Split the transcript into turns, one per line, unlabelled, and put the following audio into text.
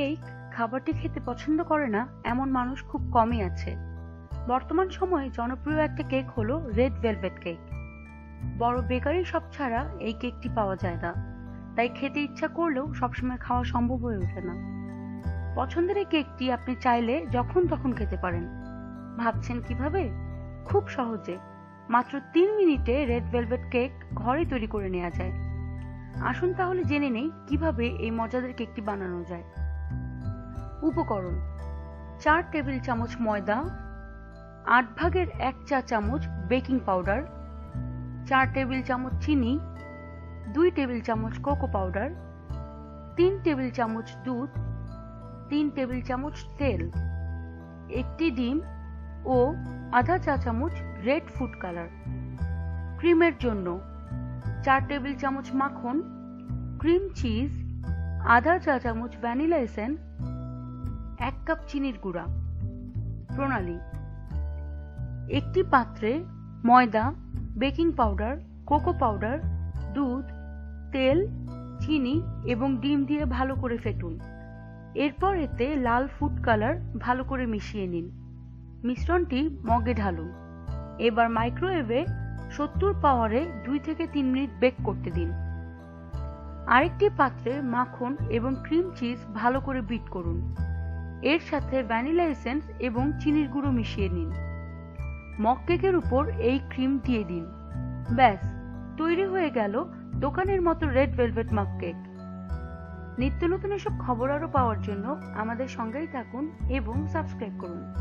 Cake খাবারটি খেতে পছন্দ করে না, এমন মানুষ খুব কমই আছে। বর্তমান সময়ে জনপ্রিয় একটা কেক হলো রেড ভেলভেট কেক। বড় বেকারি সব ছাড়া এই কেকটি পাওয়া যায় না। তাই খেতে ইচ্ছা করলেও সবসময় খাওয়া সম্ভব হয়ে ওঠে না। পছন্দের এই কেকটি আপনি চাইলে যখন তখন খেতে পারেন। ভাবছেন কীভাবে? খুব সহজে। মাত্র তিন মিনিটে রেড ভেলভেট কেক ঘরে তৈরি করে নেওয়া যায়। আসুন তাহলে জেনে নেই কীভাবে এই মজাদার কেকটি বানানো যায়। উপকরণ। চার টেবিল চামচ ময়দা, আট ভাগের এক চা চামচ বেকিং পাউডার, চার টেবিল চামচ চিনি, দুই টেবিল চামচ কোকো পাউডার, তিন টেবিল চামচ দুধ, তিন টেবিল চামচ তেল, একটি ডিম ও আধা চা চামচ রেড ফুড কালার। ক্রিমের জন্য চার টেবিল চামচ মাখন, ক্রিম চিজ, আধা চা চামচ ভ্যানিলা এসেন্স এক কাপ চিনির গুঁড়া। প্রণালী। একটি পাত্রে ময়দা, বেকিং পাউডার, কোকো পাউডার, দুধ, তেল, চিনি এবং ডিম দিয়ে ভালো করে ফেটুন। এরপর এতে লাল ফুড কালার ভালো করে মিশিয়ে নিন। মিশ্রণটি মগে ঢালুন। এবার মাইক্রোওয়েভে সত্তর পাওয়ারে দুই থেকে তিন মিনিট বেক করতে দিন। আরেকটি পাত্রে মাখন এবং ক্রিম চিজ ভালো করে বিট করুন। এর সাথে ভ্যানিলা এসেন্স এবং চিনির গুঁড়ো মিশিয়ে নিন। মগ কেকের উপর এই ক্রিম দিয়ে দিন। ব্যাস, তৈরি হয়ে গেল দোকানের মতো রেড ভেলভেট মগ কেক। নিত্য নতুন এসব খবর আরও পাওয়ার জন্য আমাদের সঙ্গেই থাকুন এবং সাবস্ক্রাইব করুন।